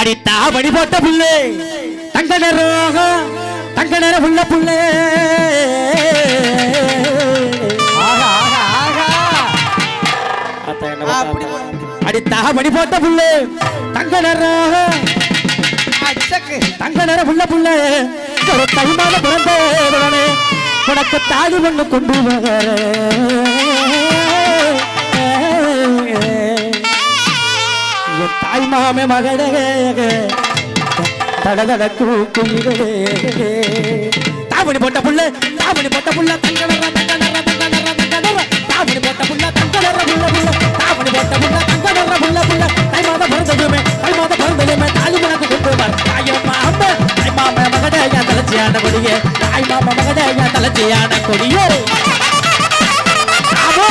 அடித்தா வழி போட்ட புள்ளே. தங்க நிறம் தங்க நிறம் உள்ள புள்ளே. அடித்தா வழி போட்ட? புள்ளே. தங்க நிறம் தங்க நிறம் உள்ள புள்ளே. ஒரு தைமான பிறந்தே உனக்கு தாடி ஒண்ணு கொண்டு வர தாய் மாமே மகளே. தடதட கூக்குயிலே தாவணி போட்ட புள்ள தாமணி போட்ட புள்ள தங்கடற தங்கடற தங்கடற தங்கடற தாவணி போட்ட புள்ள தங்கடற புள்ள புள்ள. தாவணி போட்ட புள்ள தங்கடற புள்ள புள்ள. தாய் மாத பிறந்ததுமே தாய் மாத பிறந்ததுமே தாலி மனக்கு கொண்டு தாய் மாம தாய் மாம மகடே என் தலைச்சியான கொடியே. தாய் மாமா மகடே என் தலைச்சியான கொடியே. ஆமா.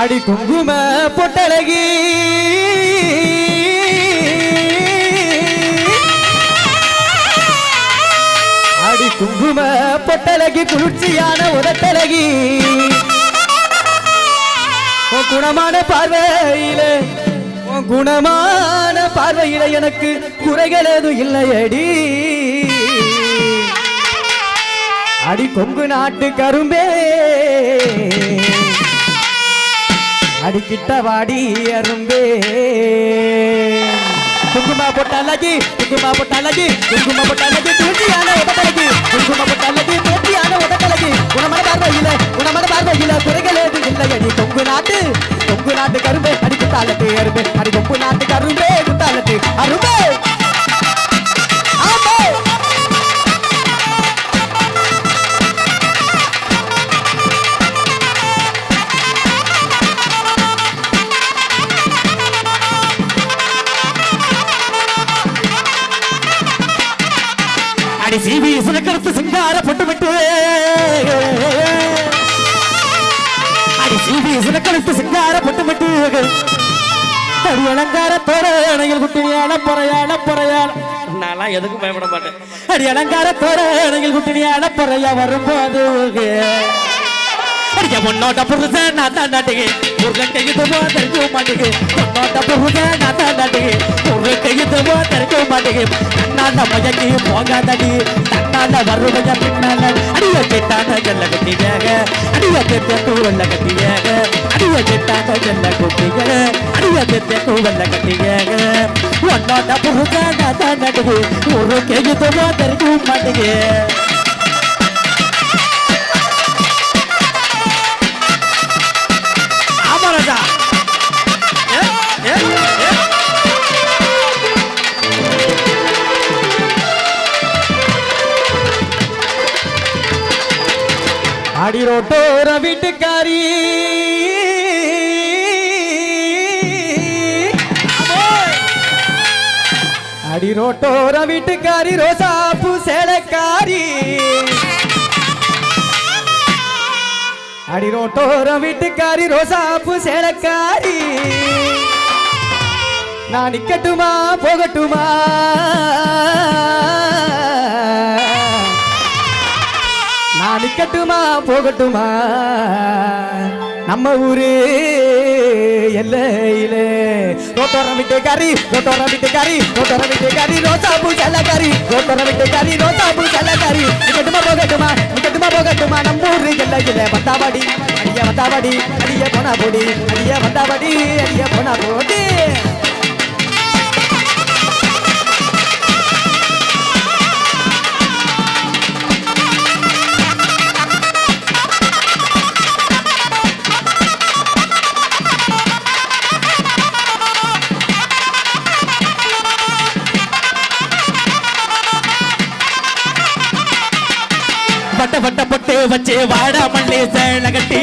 அடி குங்கும பொட்டழகி. அடி குங்கும பொட்டழகி குளிர்ச்சியான உதட்டழகி. உன் குணமான பார்வையில உன் குணமான பார்வையில எனக்கு குறைகள் எதுவும் இல்லையடி. அடி கொங்கு நாட்டு கரும்பே. அடிக்கிட்ட வாடி அரும்பே. குங்குமா போட்ட அழகி குங்குமா போட்ட அழகி குங்குமா போட்ட அழகி தூண்டியான உடட்டழகி குங்குமா போட்ட பொட்டழகி பேட்டியான உடட்டழகி குணமன பார்வையில குணமன பார்வையில குறைகள் ஏதும் இல்லையடி கொங்கு நாட்டு கொங்கு நாட்டு கரும்பே அடி குத்தாலத்து அரும்பே. அடி கொங்கு நாட்டு கரும்பே குத்தாலத்து அரும்பே. அடி சிபி சுனக்கருத்து சிங்கார பொட்டு விட்டு அடி சீவி சுனக்கருத்து சிங்கார பொட்டு விட்டு அடி அலங்கார தோரணையில் குட்டினியான பொறையான பொறையான நான்லாம் எதுக்கும் பயப்பட மாட்டேன். அடி அலங்கார தோரணையில் குட்டினியான பொறையா வரும்போது. அடிக்க முன்னோட்ட புருஷன் நான் தான் நாட்டுக்கு. முருகன் கையுது போ தெரிஞ்ச மாட்டேங்க முன்னோட்ட புருஷன் நான் தான் நாட்டுக்கு முருகன் கையுது போ தெரிஞ்ச மாட்டேங்க தன்னால மயக்கி போகாதடி தன்னால வருவைய பின்னால அடிய கெட்டான ஜல்ல கட்டி வேக அடிய கெட்ட தூவல்ல கட்டி வேக அடிய கெட்டான ஜல்ல குட்டிக அடிய கெட்ட தூவல்ல கட்டி அடி ரோட்டோர வீட்டுக்காரி அடி ரோட்டோர வீட்டுக்காரி ரோசாப்பு சேலக்காரி. அடி ரோட்டோர வீட்டுக்காரி ரோசாப்பு சேலக்காரி. நான் நிக்கட்டுமா போகட்டுமா? நான் நிக்கட்டுமா போகட்டுமா? நம்ம ஊரு எல்லையிலே. ரோட்டோர விட்டு கறி ரோட்டோர விட்டு கறி ரோட்டோர விட்டு கறி ரோசாப்பூ செல்லக்காரி ரோட்டோர விட்டு கறி ரோசாப்பூ செல்லக்காரி நிக்கட்டுமா போகட்டுமா நிக்கட்டுமா போகட்டுமா? நம்ம ஊரு எல்லையிலே வந்தாவடி அடிய வந்தாவடி அடிய போனா போடி அடிய வந்தாவடி அடிய போனா போடி வச்சு வாட மல்லி சேல கட்டி.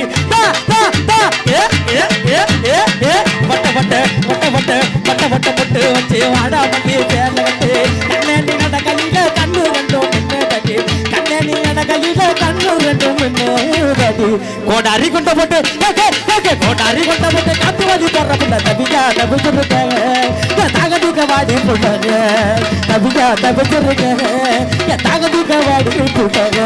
வட்ட வட்ட வட்ட வட்ட வட்ட வட்ட பட்டு வச்சு வாட மல்லி சேல கட்டி. கண்ணே நீ நட கண்ணு ரெண்டும் நின்னு தட்டி. கண்ணே நீ நட கண்ணு ரெண்டும் கட்டு முன்னேறடி கோடாரி கொண்ட போட்டு ஏகே, ஏகே, கோடாரி கொண்ட போட்டு காத்து வாதி போடுற புள்ள தபிக்கா தபிச்சிருக்காங்க தாங்க தூக்க வாடி போட்டாங்க தபிக்கா தபிச்சிருக்காங்க தாங்க தூக்க வாடி போட்டாங்க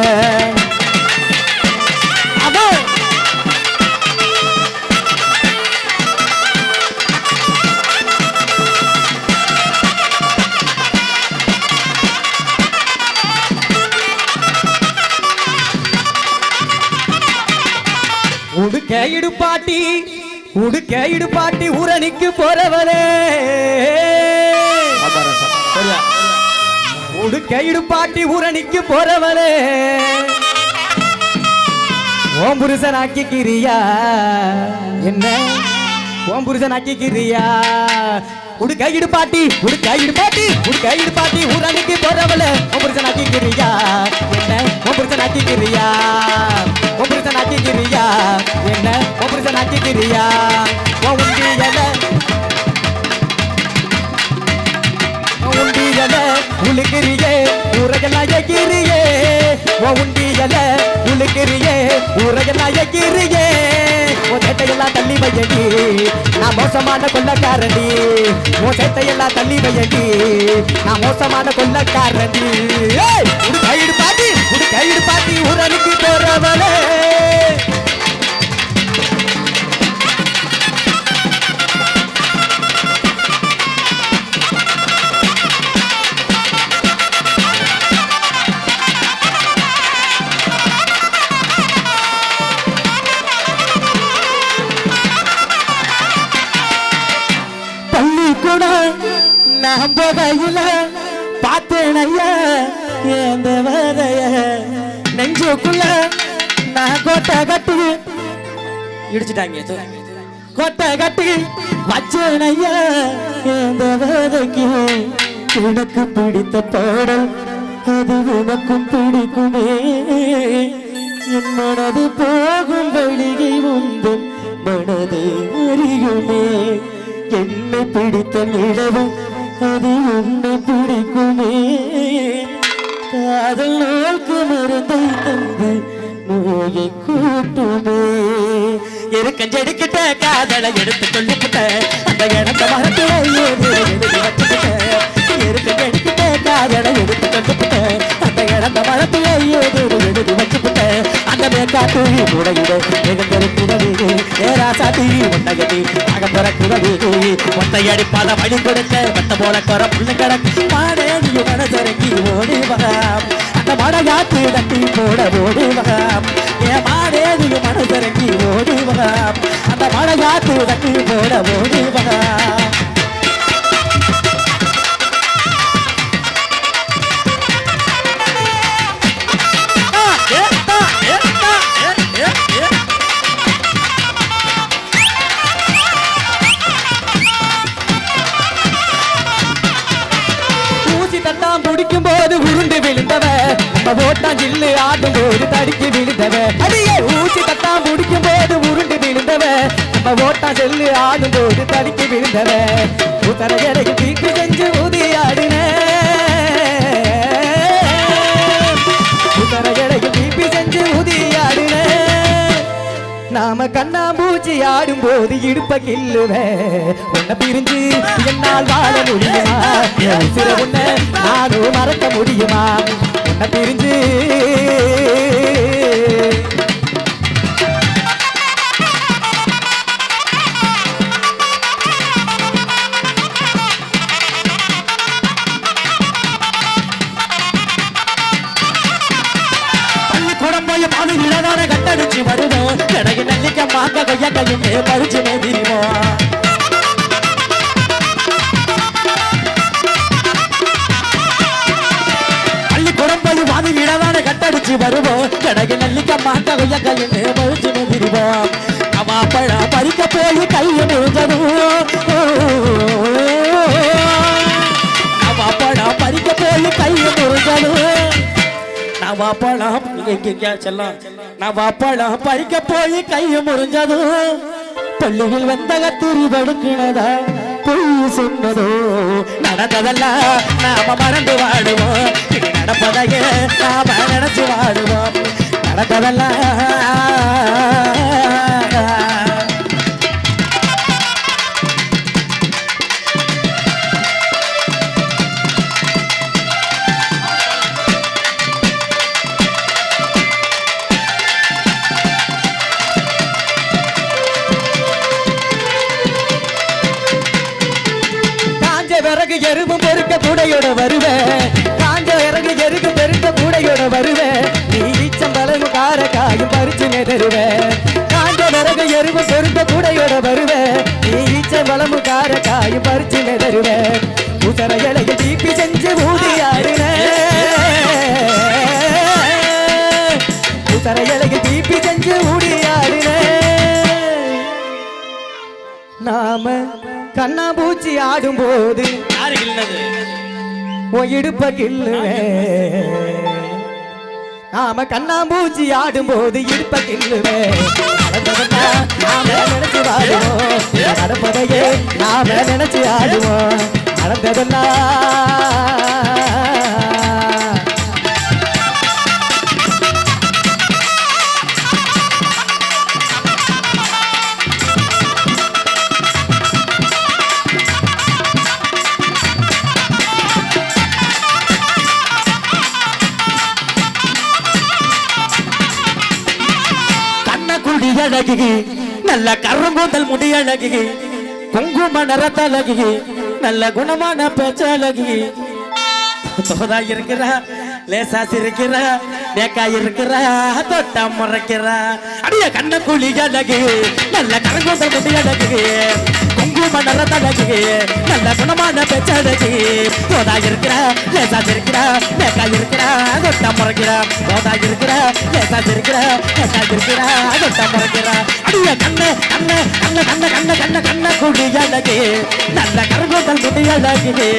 உடுக்க இடுப்பாட்டி உடுக்க இடுப்பாட்டி ஊரணிக்கு போறவளே. உடுக்க இடுப்பாட்டி உரணிக்கு போறவளே. ஓம் புருஷன் ஆக்கிக்கிறியா என்ன? ஓம் புருஷன் ஆக்கிக்கிறியா உடுக்க இடுப்பாட்டி உடுக்க இடுப்பாட்டி உடுக்க இடுப்பாட்டி உரணிக்கு போறவளே. ஓம் புருஷன் ஆக்கிக்கிறியா என்ன? ஓம் புருஷன் ஆக்கிக்கிறியா ஆக்கிக்கிறியா என்ன? ஓம் புருஷன் ஆக்கிக்கிறியா உண்டியல உண்டியல உழுக்கிறியே ஊரகெல்லாம் எக்கிறியே உண்டியல உழுக்கிறியே ஊரகெல்லாம் எக்கிறியே ஓ சேட்டையெல்லாம் தள்ளி வையடி நான் மோசமான கொள்ளக்காரடி ஓ சேட்டையெல்லாம் தள்ளி வையடி நான் மோசமான கொள்ளக்காரடி ஏய், கைடு பாட்டி உடு கைடு பாட்டி உரலுக்கு போறவளே. பள்ளிக்கூடம் நான் போகையில பார்த்தேன் ஐயா ஏந்த வரைய நெஞ்சுக்குள்ள நான் கோட்டை கட்டி இடிச்சிட்டாங்க. கோட்டை கட்டி வச்சேன் ஐயா ஏந்த வரைக்கு உனக்கு பிடித்த பாடல் அது உனக்கும் பிடிக்குமே. என் மனது போகும் வழியை உந்தன் மனதை அறியுமே. என்னை பிடித்த நிலவு அது உன்னை பிடிக்குமே. காதல் நோக்கு மருந்தை தந்து நோயை கூட்டுமே. இருக்கஞ்செடுக்கிட்ட காதலை எடுத்து கொண்டுகிட்ட அந்த இடத்த மரத்துல ஏறி எழுதி காதலை எடுத்து கொண்டுகிட்ட அந்த இடத்த மரத்துல எழுதி வச்சுக்கிட்ட அந்த மேற்காட்டு உடையிட ஏரா சாத்தி உண்டகதி அகம் பிறக்கிறது ஒத்தை அடிப்பாத வழி கொடுக்க வட்ட போல குற புள்ள கிடக்கு. மாடே நீ மனசரங்கி ஓடி வகாம் அந்த மடகாத்து தட்டி போட ஓடி வகாம் ஏ மாடே நீ மனசரங்கி ஓடி வகாம் அந்த மடகாத்து தட்டி போட ஓடி வகாம் நம்ம ஜில்லு ஆடும் போது தடுக்கி விழுந்தவ அடியே ஊசி தட்டா முடிக்கும் போது உருண்டு விழுந்தவ நம்ம ஓட்டாம் செல்லு ஆடும் போது தடுக்கி விழுந்தவ உத்தர எனக்கு தீக்கு செஞ்சு ஊதி ஆடின உத்தர எனக்கு தீப்பி செஞ்சு ஊதி ஆடின நாம கண்ணாம்பூச்சி ஆடும் போது இடுப்ப கில்லுவே உன்னை பிரிஞ்சு என்னால் வாழ முடியுமா? என் உன்னை நானும் மறக்க முடியுமா? உன்னை பிரிஞ்சு பள்ளிக்கூடம் போய் பாலு இளதான கட்டடிச்சு வருவோம். கடைக்கு நல்லிக்க மாங்க கொய்யா கையுமே பறிச்சு எங்கெங்கயா செல்லாம்? நான் நவாப்பழம் பறிக்க போய் கைய முறிஞ்சதும் பள்ளியில் வந்த கத்திரி படுக்கினதா பொய் சொன்னதோ? நடந்ததெல்லாம் நாம மறந்து வாடுவோம். நடப்பதையே நாம நினைச்சு வாடுவோம். நடந்ததெல்லாம் கூடையோட வருவேன் காஞ்ச விறகு எருக்கு பெருத்த கூடையோட வருவேன் நீ வீச்சம் கார காயும் பறிச்சு தருவேன் காஞ்ச விறகு எருவு பெருத்த கூடையோட வருவேன் நீ வீச்சம் கார காயும் பறிச்சு தருவேன் உசர இலையில் தீப்பி செஞ்சு ஊதியாடுனேன் உசர இலையில் தீப்பி செஞ்சு ஊடியாடுனேன் நாம கண்ணாம்பூச்சி ஆடும்போது யாரு உன் இடுப்ப கிள்ளுவேன் நாம கண்ணாம்பூச்சி ஆடும்போது இடுப்ப கில்லுவேன் நடந்ததெல்லாம் நாம நினைச்சு வாடுவோம் நடப்பதையே நாம நினைச்சு ஆடுவோம். நடந்ததெல்லாம் கரும்பூதல் முடியழகி குங்கும நிறத்தழகி நல்ல குணமான பேச்சழகி. தோதா இருக்கிற லேசா சிரிக்கிற நேக்கா இருக்கிற தொட்டா முறைக்கிற. அடிய கண்ண குழி அழகு நல்ல கரும்பூதல் முடியழகு அழகி குங்கும நல்ல குணமான பேச்சழகி தோதா இருக்கிற லேசா இருக்கிற நேக்கா இருக்கிற தொட்டா முறைக்கிற. தோதா இருக்கிற லேசா இருக்கிற நேக்கா இருக்கிற தொட்டா முறைக்கிற. அடிய கண்ண கண்ண கண்ண கண்ண கண்ண கண்ண கண்ண குடி அழகு நல்ல கரும்பூதல் குடி அழகு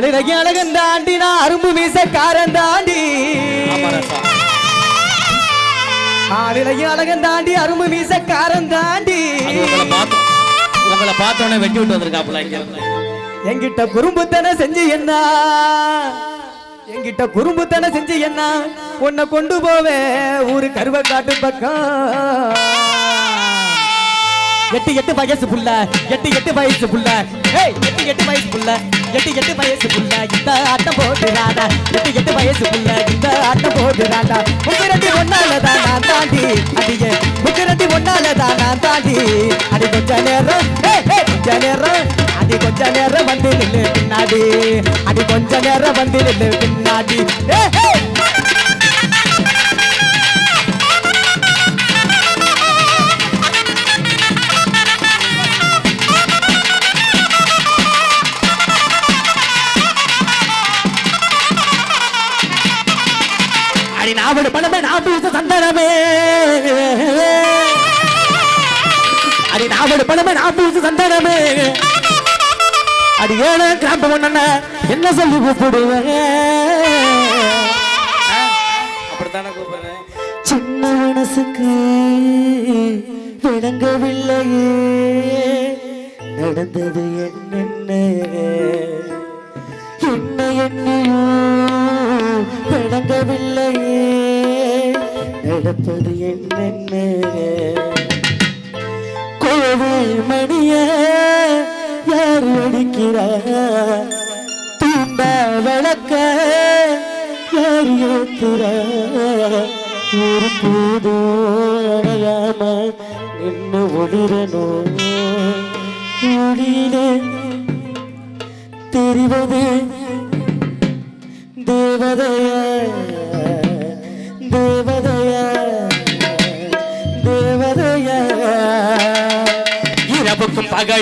ஆளுநகி அழகன் தாண்டி நான் அரும்பு மீசக்காரன் தாண்டி. ஆளுநகி அழகன் தாண்டி அரும்பு மீசக்காரன் தாண்டி. உங்களை பார்த்து உங்களை பார்த்தோன்னே வெட்டி விட்டு வந்திருக்காப்புல. என்கிட்ட குறும்புத்தனை செஞ்சு என்ன? என்கிட்ட குறும்புத்தனை செஞ்சு என்ன? உன்னை கொண்டு போவேன் ஊரு கருவக்காட்டு பக்கம். எட்டு எட்டு வயசு புள்ள எட்டு எட்டு வயசு புள்ள. ஏய் எட்டு எட்டு வயசு புள்ள. எட்டு எட்டு வயசு புள்ள இந்த ஆட்டம் போடுறாடா எட்டு எட்டு வயசு புள்ள இந்த ஆட்டம் போடுறாடா முக்கரண்டி ஒன்னாலதான் நான் தாண்டி அடிய. முக்கரண்டி ஒன்னாலதான் நான் தாண்டி அடி கொஞ்ச நேரம் கொஞ்ச நேரம். அடி கொஞ்ச நேரம் வந்து நில்லு பின்னாடி அடி கொஞ்ச நேரம் வந்து நில்லு பின்னாடி. ஏய், அடி நாவடு பணமே நான் பூச சந்தனமே. அடி நாவடு பணமே நான் பூச சந்தனமே. அடி ஏழு கிராம்பு ஒண்ணு என்ன சொல்லி கூப்பிடுவேன்? அப்படித்தானே கூப்பிடுறேன்? சின்ன மனசுக்கு விளங்கவில்லையே. நடந்தது என்னென்ன? என்ன என்னையோ நடப்பது என்னென்ன கோவில் மணிய யார் அடிக்கிறார் தூண்ட வழக்க யார் ஏத்துறா ஒரு போதோ அடையாம நின்னு ஒளிரணும் ஒளியிலே தெரிவது தேவதையா.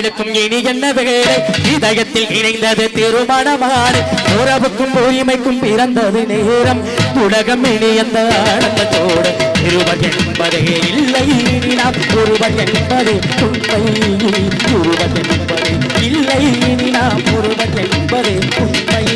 தேவதைய இனி என்ன வேலை? இதயத்தில் இணைந்தது திருமணமான உறவுக்கும் உரிமைக்கும் பிறந்தது நேரம். உலகம் இணையந்த ஆனந்தத்தோடு. இருவர் என்பதே இல்லை இனி நாம். ஒருவர் என்பதே உண்மை. ஒருவர் என்பதே இல்லை இனி நாம். ஒருவர் என்பதே உண்மை.